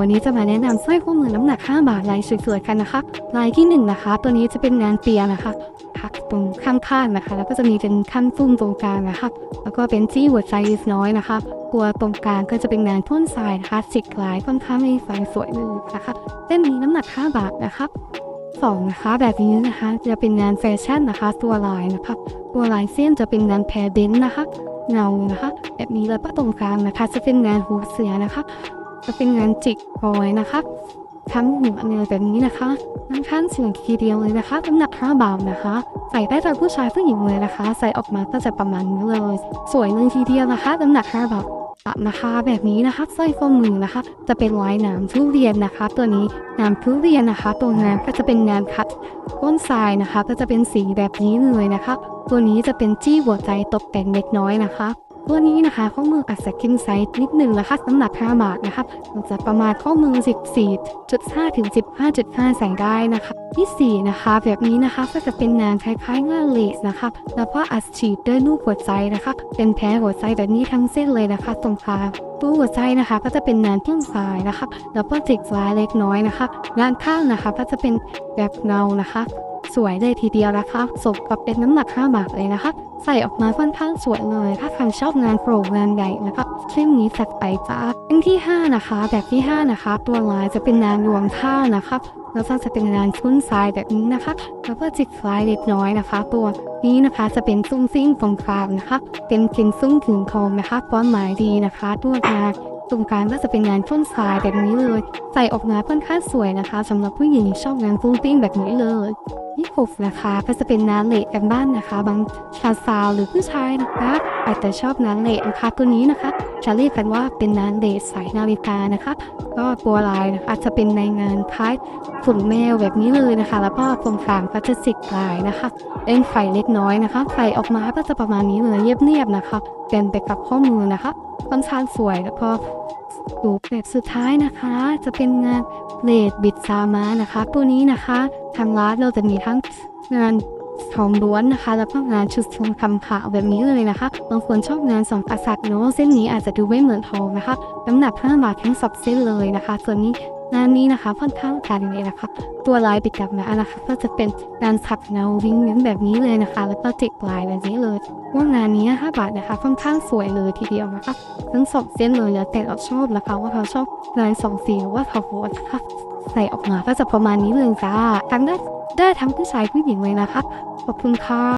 วันนี้จะมาแนะนำสร้อยข้อมือน้ำหนัก 5 บาทลายสวยๆกันนะคะลายที่ 1 นะคะ ตัวนี้จะเป็นงานเปียนะคะพักตรงข้างๆนะคะ แล้วก็จะมีเป็นขั้นซุ้มตรงกลางนะคะแล้วก็เป็นจี้หัวใจเล็กน้อยนะคะตัวตรงกลางก็จะเป็นงานพ่นทรายนะคะจิกลายค่อนข้างมีไฟสวยเลยนะคะเส้นนี้น้ำหนัก 5 บาทนะคะสองนะคะแบบนี้นะคะจะเป็นงานแฟชั่นนะคะ ตัวลายนะคะตัวลายเส้นจะเป็นงานแพรเบนนะคะเงานะคะ แบบนี้แล้วก็ตรงกลางนะคะ จะเป็นงานหัวเสือนะคะ จะเป็นงานจิกรอยนะคะทั้งหัวเนื้อแบบนี้นะคะน้ำข้างเสียงทีเดียวเลยนะคะน้ำหนัก5บาทนะคะ ใส่ได้ทั้งผู้ชายผู้หญิงเลยนะคะ ใส่ออกมาก็จะประมาณนี้เลย สวยเลยทีเดียวนะคะน้ำหนัก5บาทตัดนะคะแบบนี้นะคะสร้อยข้อมือนะคะ จะเป็นลายหนามทุเรียนนะคะ ตัวนี้หนามทุเรียนนะคะ ตัวงานก็จะเป็นงานคัดก้นทรายนะคะ ก็จะเป็นสีแบบนี้เลยนะคะ ตัวนี้จะเป็นจี้หัวใจตกแต่งเล็กน้อยนะคะ ตัวนี้นะคะข้อมืออาจจะเข้มไซส์นิดหนึ่งนะคะน้ำหนัก 5 บาทนะคะมันจะประมาณข้อมือ 14.5 ถึง 15.5 ใส่ได้นะคะ ที่ 4 นะคะ แบบนี้นะคะก็จะเป็นงานคล้ายๆงานเลสนะคะ แล้วก็อัดฉีดด้วยลูกหัวใจนะคะ เป็นแผลหัวใจแบบนี้ทั้งเส้นเลยนะคะ ตรงกลางตู้หัวใจนะคะ ก็จะเป็นงานที่งสายนะคะ แล้วก็จิกลายเล็กน้อยนะคะงานข้างนะคะ ก็จะเป็นแบบเงานะคะ สวยเลยทีเดียวนะคะสมกับเป็นน้ำหนัก 5 บาทเลยนะคะ ใส่ออกมาค่อนข้างสวยเลย ถ้าใครชอบงานโปร่งงานใหญ่นะคะเช่นนี้จัดไปจ้าเป็นที่ 5 นะคะ แบบที่ 5 นะคะ ตัวลายจะเป็นงานรวมท่านะคะแล้วก็จะเป็นงานชุ้นทรายแบบนี้นะคะ แล้วก็จิกลายเล็กน้อยนะคะ ตัวนี้นะคะจะเป็นซุ้งซิ่งตรงกลางนะคะ เป็นเข็นซุ้งถึงทองนะคะความหมายดีนะคะตัวงานตรงกลางก็จะเป็นงานชุ้นทรายแบบนี้เลย ใส่ออกมาค่อนข้างสวยนะคะสำหรับผู้หญิงชอบงานฟุ้งฟิ้งแบบนี้เลย ที่หกนะคะก็จะเป็นน้าเลดกันบ้านนะคะ บางชาวสาวหรือผู้ชายนะคะอาจจะชอบน้าเลดนะคะตัวนี้นะคะ จะเรียกกันว่าเป็นน้าเลดสายนาฬิกานะคะ ก็ตัวลายนะคะจะเป็นในงานคล้ายฝุ่นแมวแบบนี้เลยนะคะ แล้วก็ตรงกลางก็จะสิกลายนะคะเล่นไฟเล็กน้อยนะคะไฟออกมาก็จะประมาณนี้เลยเงียบๆนะคะเป็นไปกับข้อมือนะคะค่อนข้างสวยแล้วก็รูปแบบสุดท้ายนะคะ จะเป็นงานเลดบิดซามานะคะ ตัวนี้นะคะ ทางร้านเราจะมีทั้งงานทองล้วนนะคะ แล้วก็งานชุดทรงคำขาวแบบนี้เลยนะคะ บางคนชอบงานสองกษัตริย์เนาะเส้นนี้อาจจะดูไม่เหมือนทองนะคะ น้ำหนัก5บาททั้งสองเส้นเลยนะคะ ส่วนนี้งานนี้นะคะค่อนข้างกันเลยนะคะ ตัวลายปิดกับนะนะคะ ก็จะเป็นงานสับเงาวิงวิงแบบนี้เลยนะคะ แล้วก็จิกลายแบบนี้เลยว่างานนี้5บาทนะคะค่อนข้างสวยเลยทีเดียวนะคะทั้งสองเส้นเลยแล้วแต่เราชอบนะคะว่าเราชอบลายสองสีหรือว่าเขาโหดนะคะใส่ออกมาก็จะประมาณนี้เลยจ้าทั้งได้ได้ทั้งผู้ชายผู้หญิงเลยนะคะขอบคุณค่ะ